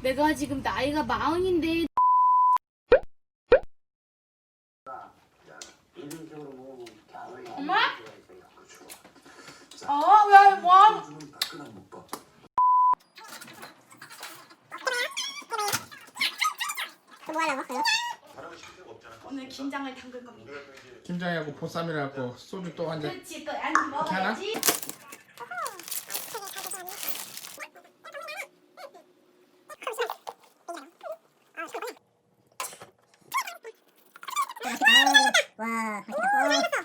내가 지금 나이가 마흔인데 엄마? 어, 왜, 뭐? 오늘 김장을 담글 겁니다. 김장하고 보쌈이라고 소주 또 한 잔. 그렇지, 또 안주 먹어야지. 와, 맛있다.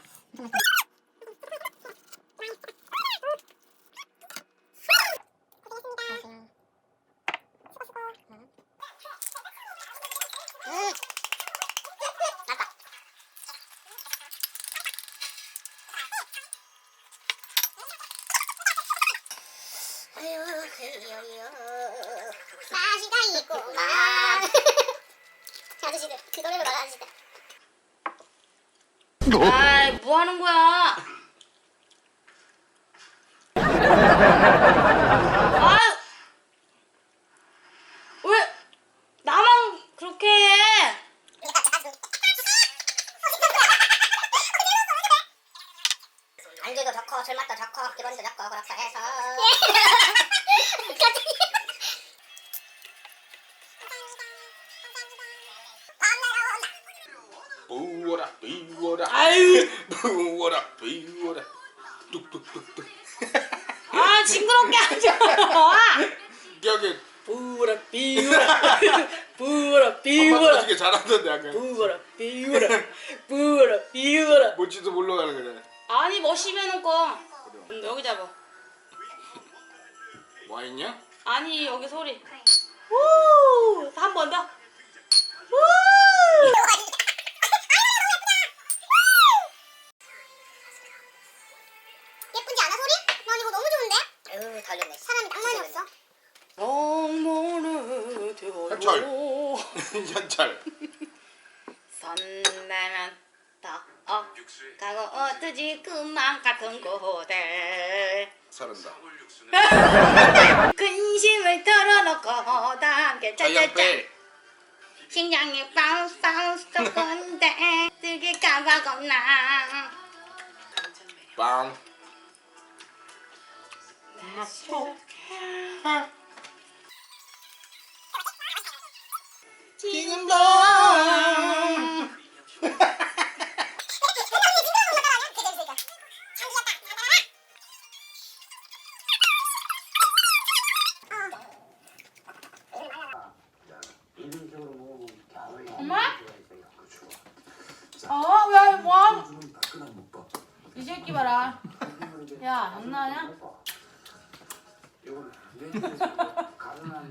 맛이가 있구만. 아저씨들 그 노래를 말하시다. 아이 뭐 하는 거야? 아유 왜 나만 그렇게 해? 안주도 좋고 술 맛도 좋고 기본도 좋고 그렇게 해서 아유 부어라 비워라 뚝뚝뚝뚝. 아 징그럽게 하지 마. 여기 부어라 비우라 엄마 비우라 어떻게 잘하던데 아까. 부어라 비우라 부어라 비우라 뭔지도 모르고 가는 거잖아. 아니 뭐 씹어놓고 여기 잡아 와 있냐? 아니 여기 소리 우 한 번 더. 달렸네 사람이 딱 많이 없어 영문을 들어 현철. 현철. 선내면 더 어, 가고 어떠지 그만 같은 고대 서른다. 근심을 털어놓고 함께 짜짜짜. 심장이 바운스 바운스 건데 뜨기 까봐 겁나 빵. 지금도 엄마? 어, 왜, 뭐? 이 새끼 봐라. 야, 장난하냐?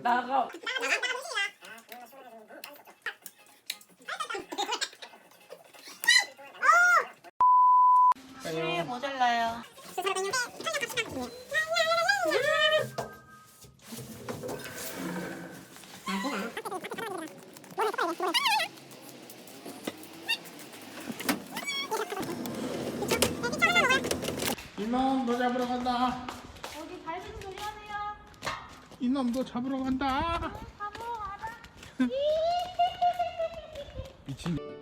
나가. 이놈 너 잡으러 간다. 어디 밟는 소리 하세요? 이놈 너 잡으러 간다. 잡으러 가자. 미친.